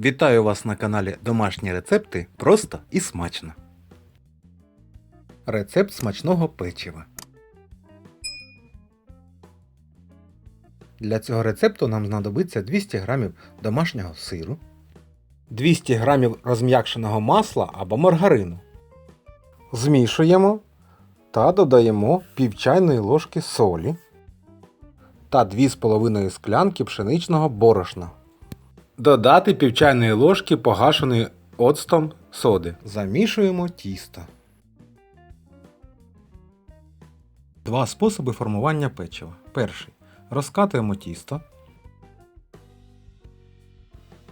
Вітаю вас на каналі Домашні рецепти просто і смачно. Рецепт смачного печива. Для цього рецепту нам знадобиться 200 г домашнього сиру, 200 г розм'якшеного масла або маргарину. Змішуємо та додаємо пів чайної ложки солі та 2,5 склянки пшеничного борошна. Додати пів чайної ложки погашеної оцтом соди. Замішуємо тісто. Два способи формування печива. Перший. Розкатуємо тісто.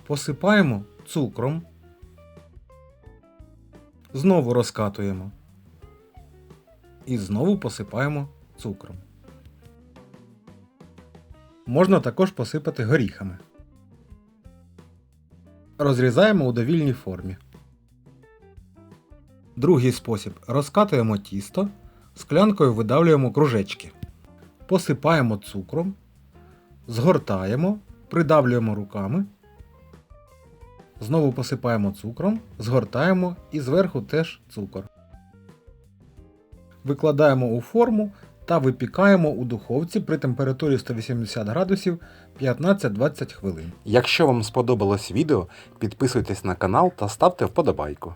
Посипаємо цукром. Знову розкатуємо. І знову посипаємо цукром. Можна також посипати горіхами. Розрізаємо у довільній формі. Другий спосіб. Розкатуємо тісто, склянкою видавлюємо кружечки. Посипаємо цукром, згортаємо, придавлюємо руками. Знову посипаємо цукром, згортаємо і зверху теж цукор. Викладаємо у форму та випікаємо у духовці при температурі 180 градусів 15-20 хвилин. Якщо вам сподобалось відео, підписуйтесь на канал та ставте вподобайку.